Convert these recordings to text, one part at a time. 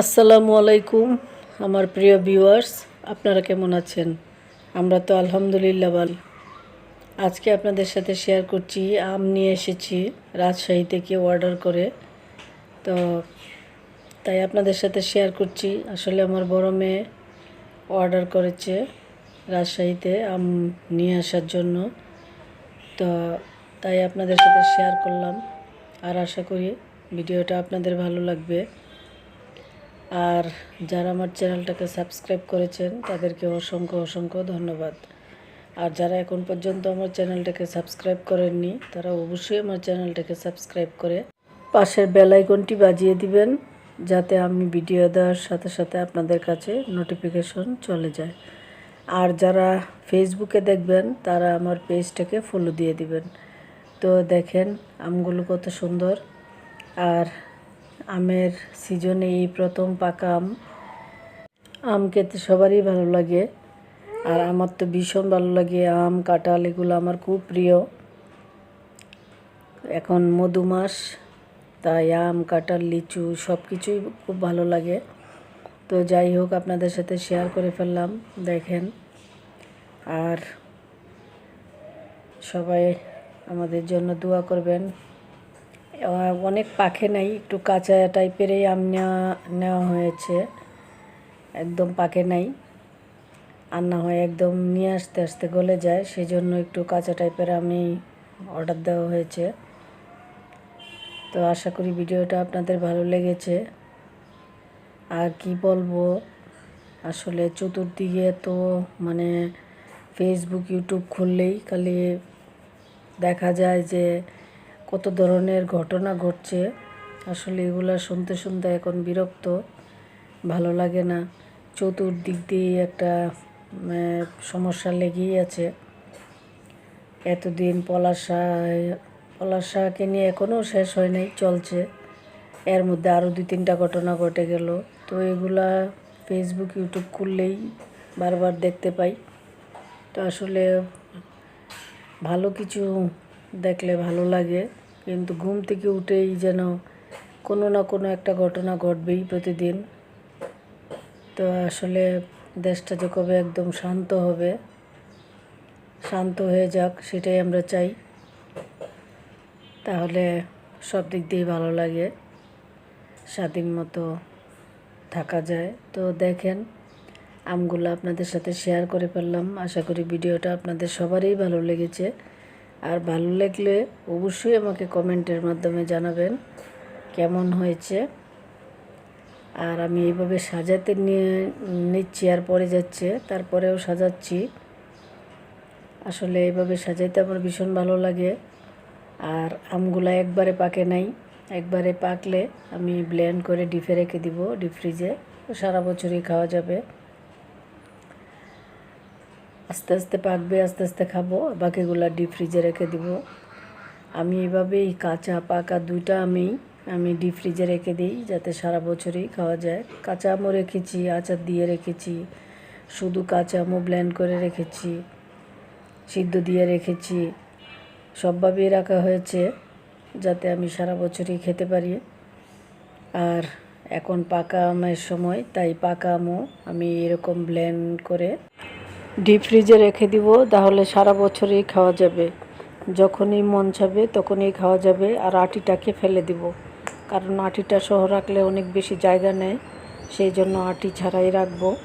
আসসালামু আলাইকুম, আমার প্রিয় ভিউয়ার্স, আপনারা কেমন আছেন? আমরা তো আলহামদুলিল্লাহ ভালো। আজকে আপনাদের সাথে শেয়ার করছি, আম নিয়ে এসেছি, রাজশাহী থেকে অর্ডার করে। তো তাই আপনাদের সাথে শেয়ার করছি, আসলে আমার বড় মেয়ে অর্ডার করেছে রাজশাহীতে আম নিয়ে আসার জন্য। তো তাই আপনাদের সাথে শেয়ার করলাম, আর আশা করি ভিডিওটা আপনাদের ভালো লাগবে। আর যারা আমার চ্যানেলটাকে সাবস্ক্রাইব করেছেন, তাদেরকে অসংখ্য অসংখ্য ধন্যবাদ। আর যারা এখন পর্যন্ত আমার চ্যানেলটাকে সাবস্ক্রাইব করেননি, তারা অবশ্যই আমার চ্যানেলটাকে সাবস্ক্রাইব করে পাশের বেল আইকনটি বাজিয়ে দিবেন, যাতে আমি ভিডিও দেওয়ার সাথে সাথে আপনাদের কাছে নোটিফিকেশন চলে যায়। আর যারা ফেসবুকে দেখবেন, তারা আমার পেজটাকে ফলো দিয়ে দিবেন। তো দেখেন, আমগুলো কত সুন্দর। আর আমের সিজনে এই প্রথম পাকা আম। আম খেতে সবারই ভালো লাগে, আর আমার তো ভীষণ ভালো লাগে আম, কাঁঠাল, এগুলো আমার খুব প্রিয়। এখন মধু মাস তাই আম, কাঁঠাল, লিচু সব কিছুই খুব ভালো লাগে। তো যাই হোক, আপনাদের সাথে শেয়ার করে ফেললাম, দেখেন। আর সবাই আমাদের জন্য দোয়া করবেন। অনেক পাখে নাই, একটু কাঁচা টাইপেরই আম নেওয়া হয়েছে। একদম পাকে নাই। আর না হয় একদম নিয়ে আসতে আসতে গলে যায় সেই জন্য একটু কাঁচা টাইপের আমি অর্ডার দেওয়া হয়েছে। তো আশা করি ভিডিওটা আপনাদের ভালো লেগেছে। আর কি বলব, আসলে চতুর্দিকে তো মানে ফেসবুক ইউটিউব খুললেই খালি দেখা যায় যে কত ধরনের ঘটনা ঘটছে, আসলে এগুলা শুনতে শুনতে এখন বিরক্ত, ভালো লাগে না। চতুর্দিক দিয়ে একটা সমস্যা লেগেই আছে। এতদিন পলাশা পলাশাকে নিয়ে এখনও শেষ হয় নাই, চলছে। এর মধ্যে আরও দুই তিনটা ঘটনা ঘটে গেল। তো এগুলা ফেসবুক ইউটিউব খুললেই বারবার দেখতে পাই। তো আসলে ভালো কিছু দেখলে ভালো লাগে। কিন্তু ঘুম থেকে উঠেই যেন কোনো না কোনো একটা ঘটনা ঘটবেই প্রতিদিন। তো আসলে দেশটা যে কবে একদম শান্ত হবে, শান্ত হয়ে যাক, সেটাই আমরা চাই। তাহলে সব দিক দিয়েই ভালো লাগে, স্বাধীন মতো থাকা যায়। তো দেখেন, আমগুলো আপনাদের সাথে শেয়ার করে ফেললাম। আশা করি ভিডিওটা আপনাদের সবারই ভালো লেগেছে। আর ভালো লাগলে অবশ্যই আমাকে কমেন্টের মাধ্যমে জানাবেন কেমন হয়েছে। আর আমি এইভাবে সাজাতে নিয়ে নিচ্ছি আর পরে যাচ্ছে, তারপরেও সাজাচ্ছি। আসলে এইভাবে সাজাইতে আমার ভীষণ ভালো লাগে। আর আমগুলা একবারে পাকে নাই, একবারে পাকলে আমি ব্লেন্ড করে ডিপে রেখে দিব, ডিপ ফ্রিজে সারা বছরই খাওয়া যাবে। আস্তে আস্তে পাকবে, আস্তে আস্তে খাব বাকিগুলো ডিপ ফ্রিজে রেখে দিব। আমি এভাবেই কাঁচা, পাকা দুইটা আমি আমি ডিপ ফ্রিজে রেখে দিই, যাতে সারা বছরই খাওয়া যায়। কাঁচা আমও রেখেছি, আচার দিয়ে রেখেছি, শুধু কাঁচা আমও ব্ল্যান্ড করে রেখেছি, সিদ্ধ দিয়ে রেখেছি, সবভাবেই রাখা হয়েছে, যাতে আমি সারা বছরই খেতে পারি। আর এখন পাকা আমের সময়, তাই পাকা আমও আমি এরকম ব্ল্যান্ড করে ডিপ ফ্রিজে রেখে দিব, তাহলে সারা বছরই খাওয়া যাবে। যখনই মন চাবে তখনই খাওয়া যাবে, আর আটিটাকে ফেলে দিব। কারণ আটিটা সহ রাখলে অনেক বেশি জায়গা নেয় সেই জন্য আটি ছাড়াই রাখব।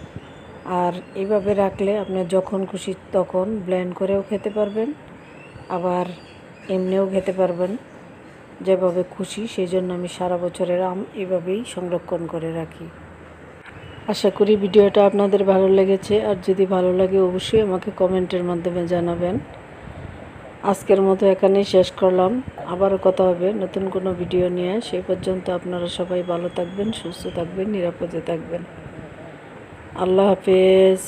আর এইভাবে রাখলে আপনি যখন খুশি তখন ব্লেন্ড করেও খেতে পারবেন, আবার এমনিও খেতে পারবেন। যেভাবে খুশি, সেই জন্য আমি সারা বছরের আম এভাবেই সংরক্ষণ করে রাখি। আশা করি ভিডিওটা আপনাদের ভালো লেগেছে, আর যদি ভালো লাগে অবশ্যই আমাকে কমেন্টের মাধ্যমে জানাবেন। আজকের মতো এখানেই শেষ করলাম। আবারও কথা হবে নতুন কোনো ভিডিও নিয়ে। সেই পর্যন্ত আপনারা সবাই ভালো থাকবেন, সুস্থ থাকবেন, নিরাপদে থাকবেন। আল্লাহ হাফেজ।